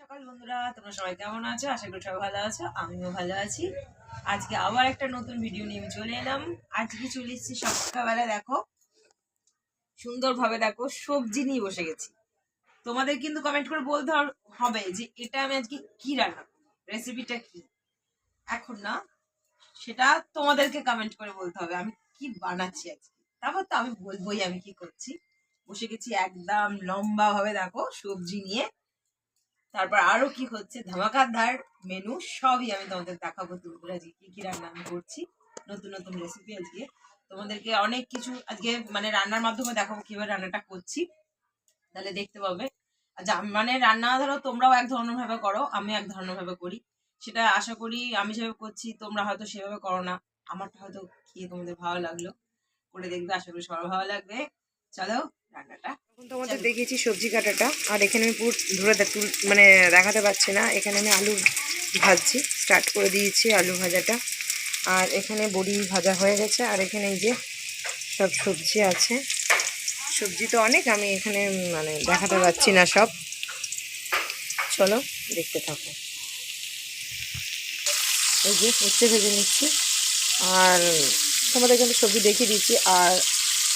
সকাল বন্ধুরা, তোমরা সবাই কেমন আছো? আশা করি সবাই ভালো আছো, আমিও ভালো আছি। আজকে আবার একটা নতুন ভিডিও নিয়ে চলে এলাম। আজকে চলে এসেছি সকালবেলা, দেখো, সুন্দরভাবে দেখো, সবজি নিয়ে বসে গেছি। তোমাদের কিন্তু কমেন্ট করে বলতে হবে যে এটা আমি আজকে কি রান্না রেসিপিটা কি? এখন না, সেটা তোমাদেরকে কমেন্ট করে বলতে হবে, আমি কি বানাচ্ছি আজকে? তারপর তো আমি বলবোই আমি কি করছি। বসে গেছি একদম লম্বা ভাবে দেখো, সবজি নিয়ে। তারপর আরও কি হচ্ছে? ধামাকাদার মেনু সবই আমি তোমাদের দেখাবো। দুপুরে আজকে কি কি রান্না আমি করছি, নতুন নতুন রেসিপি আজকে। তোমাদেরকে অনেক কিছু আজকে মানে রান্নার মাধ্যমে দেখাবো কীভাবে রান্নাটা করছি। তাহলে দেখতে পাবে। আর মানে রান্না ধরো তোমরাও এক ধরনের ভাবে করো আমি এক ধরনের ভাবে করি। সেটা আশা করি আমি যেভাবে করছি, তোমরা হয়তো সেভাবে করো না। আমারটা হয়তো খেয়ে তোমাদের ভালো লাগল। করে দেখবে, আশা করি সবার ভালো লাগবে। চলো রান্নাটা। এখন তোমাদের দেখিয়েছি সবজি কাটাটা আর এখানে আমি পুরো ধরে মানে দেখাতে পারছি না। এখানে আমি আলু ভাজছি স্টার্ট করে দিয়েছি আলু ভাজাটা। আর এখানে বড়ি ভাজা হয়ে গেছে আর এখানে এই যে সব সবজি আছে। সবজি তো অনেক আমি এখানে মানে দেখাতে পারছি না সব। চলো দেখতে থাকো। এই যে উচ্ছে ভেজে নিচ্ছি। আর তোমাদের কিন্তু সবজি দেখিয়ে দিচ্ছি আর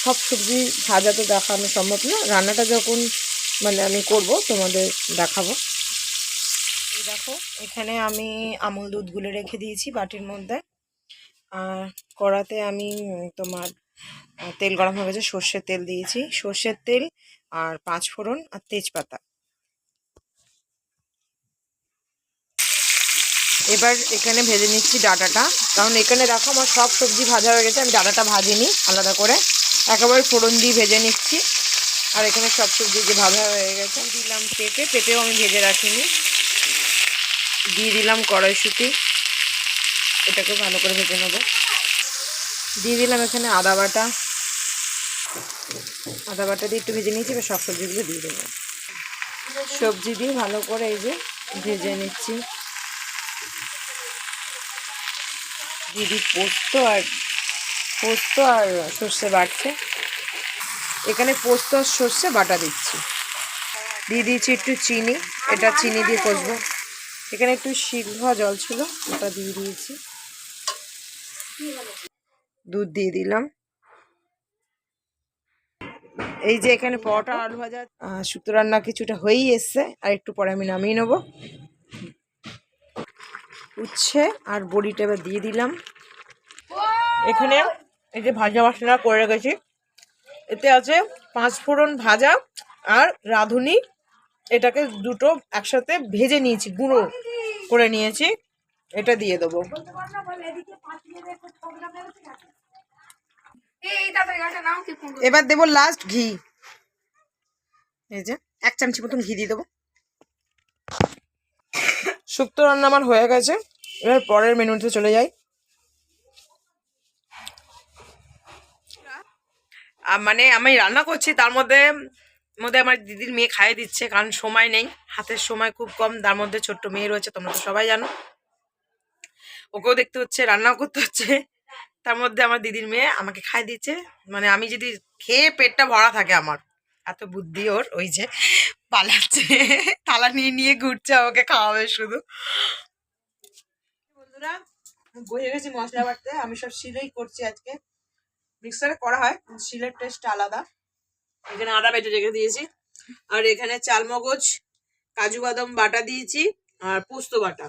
সব সবজি ভাজা তো দেখানো সম্ভব না। রান্নাটা যখন মানে আমি করব, তোমাদের দেখাবো। এই দেখো, এখানে আমি আমুল দুধ গুলে রেখে দিয়েছি বাটির মধ্যে। আর কড়াতে আমি তোমার তেল গরম হয়ে গেছে, সর্ষের তেল দিয়েছি। সর্ষের তেল আর পাঁচ ফোড়ন আর তেজপাতা। এবার এখানে ভেজে নিচ্ছি ডাটাটা। কারণ এখানে দেখো আমার সব সবজি ভাজা হয়ে গেছে, আমি ডাটাটা ভাজিনি আলাদা করে। একেবারে ফোড়ন দিয়ে ভেজে নিচ্ছি। আর এখানে সব সবজি যে ভাজা হয়ে গেছে। দিলাম পেঁপে। পেঁপেও আমি ভেজে রাখিনি। দিয়ে দিলাম কড়াইশুঁটি। এটাকে ভালো করে ভেজে নেব। দিয়ে দিলাম এখানে আদা বাটা। আদা বাটা দিয়ে একটু ভেজে নিয়েছি। এবার সব সবজিগুলো দিয়ে দেবো। সবজি দিয়ে ভালো করে এই যে ভেজে নিচ্ছি। দিদি পোস্ত আর পোস্ত আর সর্ষে বাটছে। এখানে পোস্ত আর সর্ষে বাটা দিচ্ছি। দিয়ে দিয়েছি একটু চিনি। এটা চিনি দিয়ে কষবো। এখানে একটু সিদ্ধ জল ছিল, ওটা দিয়ে দিয়েছি। দুধ দিয়ে দিলাম। এই যে এখানে পরোটা, আলু ভাজা শুক্তো রান্না কিছুটা হয়েই এসছে। আর একটু পরে আমি নামিয়ে নেব। উচ্ছে আর বড়িটা এবার দিয়ে দিলাম। এখানে এই যে ভাজা মশলা করে রেখেছি। এতে আছে পাঁচ ফোড়ন ভাজা আর রাঁধুনি। এটাকে দুটো একসাথে ভেজে নিয়েছি, গুঁড়ো করে নিয়েছি। এটা দিয়ে দেবো। এবার দেবো লাস্ট ঘি। এই যে এক চামচি মতন ঘি দিয়ে দেবো। শুক্তো রান্না আমার হয়ে গেছে। এবার পরের মেনুতে চলে যাই। মানে আমি রান্না করছি, তার মধ্যে মধ্যে আমার দিদির মেয়ে খাইয়ে দিচ্ছে, কারণ সময় নেই, হাতের সময় খুব কম, তার মধ্যে ছোট্ট মেয়ে রয়েছে, তোমরা তো সবাই জানো। ওকেও দেখতে হচ্ছে, রান্নাও করতে হচ্ছে। তার মধ্যে আমার দিদির মেয়ে আমাকে খাই দিচ্ছে মানে আমি যদি খেয়ে পেটটা ভরা থাকে আমার, এত বুদ্ধি ওর, ওই যে পালাচ্ছে, থালা নিয়ে নিয়ে ঘুরছে, আমাকে খাওয়াবে শুধু। বন্ধুরা বসে গেছি মশলা বাড়তে আমি সব শিলেই করছি আজকে। মিক্সারে করা হয় শিলের টেস্ট আলাদা। এখানে আদা বেটে রেখে দিয়েছি। আর এখানে চালমগজ, কাজু বাদাম বাটা দিয়েছি, আর পোস্ত বাটা।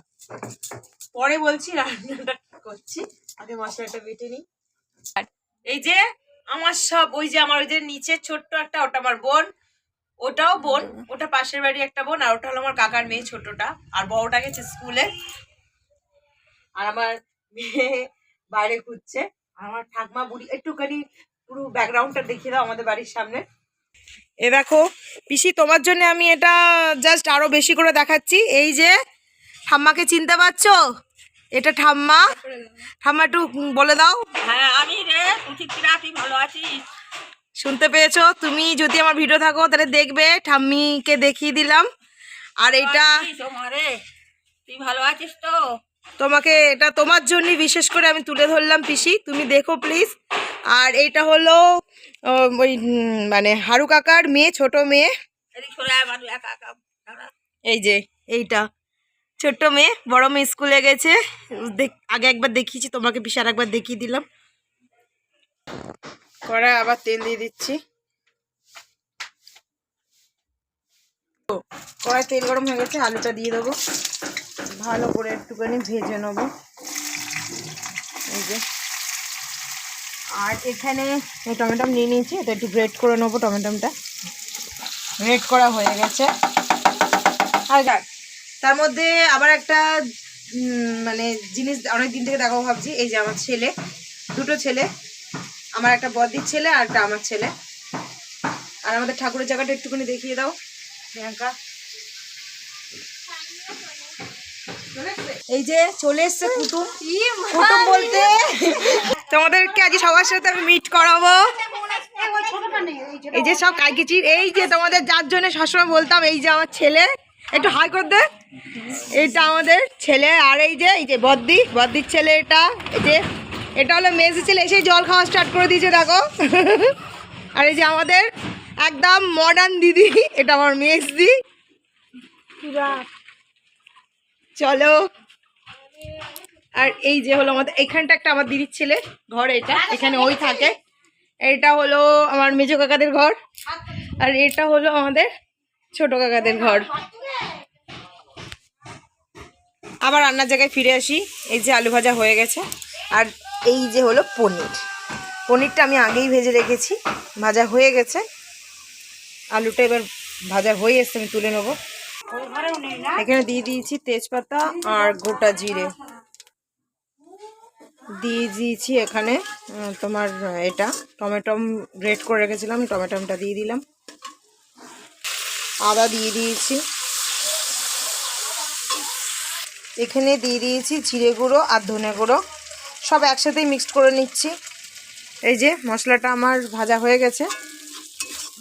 পরে বলছি রান্নাটা করছি, আগে মশলাটা বেটে নিই। এই যে আমার সব, ওই যে আমার ওই যে নিচে ছোট্ট একটা, ওটা আমার বোন, ওটাও বোন, ওটা পাশের বাড়ি একটা বোন, আর ওটা হলো আমার কাকার মেয়ে ছোটটা, আর বড়টা গেছে স্কুলে। আর আমার মেয়ে বাইরে আর আমার ঠাকমা বুড়ি একটুখানি পুরো ব্যাকগ্রাউন্ডটা দেখিয়ে দাও আমাদের বাড়ির সামনে। এ দেখো পিসি তোমার জন্য আমি এটা জাস্ট আরও বেশি করে দেখাচ্ছি। এই যে ঠাম্মাকে চিনতে পারছ? এটা ঠাম্মা। ঠাম্মা একটু বলে দাও। হ্যাঁ আমি রে তুই ভালো আছিস? শুনতে পেয়েছ? তুমি যদি আমার ভিডিও থাকো তাহলে দেখবে ঠাম্মিকে দেখিয়ে দিলাম। আর এইটা তোমারে তুই ভালো আছিস তো? তোমাকে এটা তোমার জন্যই বিশেষ করে আমি তুলে ধরলাম পিসি। তুমি দেখো প্লিজ। আর এইটা হলো ওই মানে হারু কাকার মেয়ে ছোট মেয়ে। এই যে এইটা। ছোট্ট মেয়ে বড় মেয়ে স্কুলে গেছে। আগে একবার দেখিয়েছি তোমাকে বিশাল একবার দেখিয়ে দিলাম। কড়াই আবার তেল দিয়ে দিচ্ছি। কড়াই তেল গরম হয়ে গেছে আলুটা দিয়ে দেবো। ভালো করে একটুখানি ভেজে নেব। এই যে। আর এখানে টমেটম নিয়ে নিয়েছি এটা একটু গ্রেট করে নেব টমেটমটা। গ্রেট করা হয়ে গেছে। আর দেখ, তার মধ্যে আবার একটা মানে জিনিস অনেক দিন থেকে দেখাবো ভাবছি এই যে আমার ছেলে দুটো ছেলে আমার একটা বদির ছেলে আর একটা আমার ছেলে। আর আমাদের ঠাকুরের জায়গাটা একটুখানি দেখিয়ে দাও। প্রিয়াঙ্কা। এই যে চলে এসছে কুটুম। কুটুম বলতে তোমাদেরকে আজ সবার সাথে আমি মিট করাবো। এই যে সব কাইকিচি এই যে তোমাদের যার জন্য সবসময় বলতাম এই যে আমার ছেলে। একটু হাই কর দে। এইটা আমাদের ছেলে আর এই যে এই যে বদ্দি বদ্দির ছেলে এটা। এই যে এটা হলো মেজি ছেলে এসে জল খাওয়া স্টার্ট করে দিয়েছে দেখো। আর এই যে আমাদের একদম মডার্ন দিদি এটা আমার মেজদি চলো। আর এই যে হলো আমাদের এখানটা একটা আমার দিদির ছেলে ঘর এটা এখানে ওই থাকে। এটা হলো আমার মেজো কাকাদের ঘর আর এটা হলো আমাদের ছোট কাকাদের ঘর। আবার রান্নার জায়গায় ফিরে আসি এই যে আলু ভাজা হয়ে গেছে। আর এই যে হলো পনির। পনিরটা আমি আগেই ভেজে রেখেছি ভাজা হয়ে গেছে। আলুটা এবার ভাজা হয়ে এসছে আমি তুলে নেব। এখানে দিয়ে দিয়েছি তেজপাতা আর গোটা জিরে। দিয়ে দিয়েছি এখানে তোমার এটা টমেটম গ্রেট করে রেখেছিলাম, টমেটমটা দিয়ে দিলাম। আদা দিয়ে দিয়েছি। এখানে দিয়ে দিয়েছি জিরে গুঁড়ো আর ধনে গুঁড়ো। সব একসাথেই মিক্সড করে নিচ্ছি। এই যে মশলাটা আমার ভাজা হয়ে গেছে,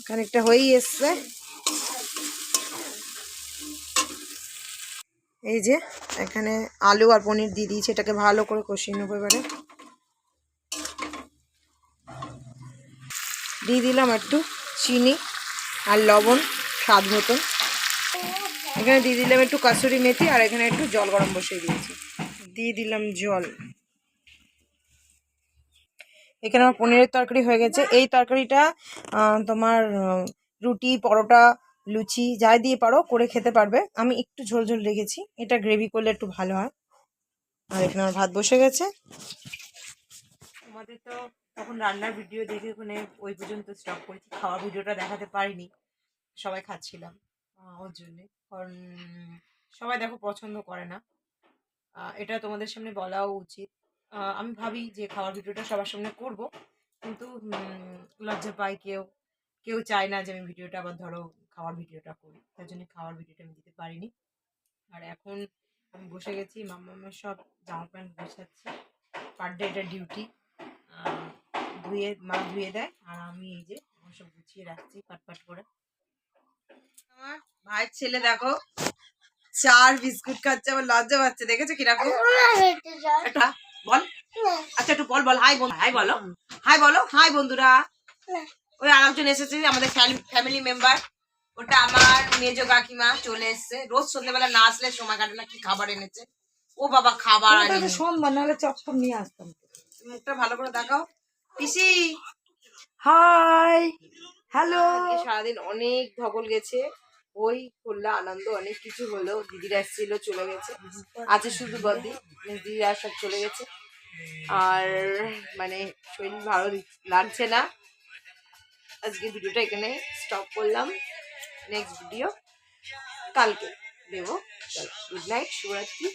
খানিকটা হয়েই এসছে। এই যে, এখানে আলু আর পনির দিয়ে দিয়েছি, এটাকে ভালো করে কষিয়ে নেব এবারে। দিয়ে দিলাম একটু চিনি আর লবণ স্বাদ মতন। এখানে দিয়ে দিলাম একটু কাসুরি মেথি আর এখানে একটু জল গরম বসিয়ে দিয়েছি। দিয়ে দিলাম জল। এখানে আমার পনিরের তরকারি হয়ে গেছে। এই তরকারিটা তোমার রুটি, পরোটা লুচি যাই দিয়ে পারো, করে খেতে পারবে। আমি একটু ঝোল ঝোল রেখেছি। এটা গ্রেভি করলে একটু ভালো হয়। আর এখানে আমার ভাত বসে গেছে। তোমাদের তো তখন রান্নার ভিডিও দেখে ওখানে ওই পর্যন্ত স্টপ করেছি। খাওয়ার ভিডিওটা দেখাতে পারিনি। সবাই খাচ্ছিলাম ওর জন্যে। কারণ সবাই দেখো পছন্দ করে না। এটা তোমাদের সামনে বলাও উচিত। আমি ভাবি যে খাওয়ার ভিডিওটা সবার সামনে করব। কিন্তু লজ্জা পাই কেউ। কেউ চায় না যে আমি ভিডিওটা আবার ধরো খাওয়ার ভিডিওটা করি। তার জন্য খাওয়ার ভিডিওটা আমি দিতে পারিনি। আর এখন আমি বসে গেছি, মাম্মামের সব জামা প্যান্ট বসাচ্ছি পার ডে এটা ডিউটি। ধুয়ে, মা ধুয়ে দেয় আর আমি এই যে আমার সব গুছিয়ে রাখছি পাট পাট করে। আমার ভাইয়ের ছেলে দেখো, চার বিস্কুট খাচ্ছে আমার লজ্জা পাচ্ছে। দেখেছ কীরকম বল। আচ্ছা একটু বল বল। হাই বল হাই বলো। হাই বলো, হাই বন্ধুরা। ওই আরেকজন এসেছে, আমাদের ফ্যামিলি মেম্বার। ওটা আমার মেজো কাকিমা চলে এসেছে। রোজ সন্ধ্যেবেলা না আসলে সময় কাটে না কি খাবার এনেছে? ও বাবা খাবার সোমবার নাহলে নিয়ে আসতাম। মুখটা ভালো করে দেখাও। পিসি! হাই! হ্যালো! সারাদিন অনেক ধকল গেছে। ওই করলা আনন্দ অনেক কিছু হলো। দিদিরা এসেছিল চলে গেছে। আছে শুধু বদি দিদিরা সব চলে গেছে। আর মানে শরীর ভালো লাগছে না। আজকে ভিডিওটা এখানে স্টপ করলাম। নেক্সট ভিডিও কালকে দেবো গুড নাইট শুভরাত্রি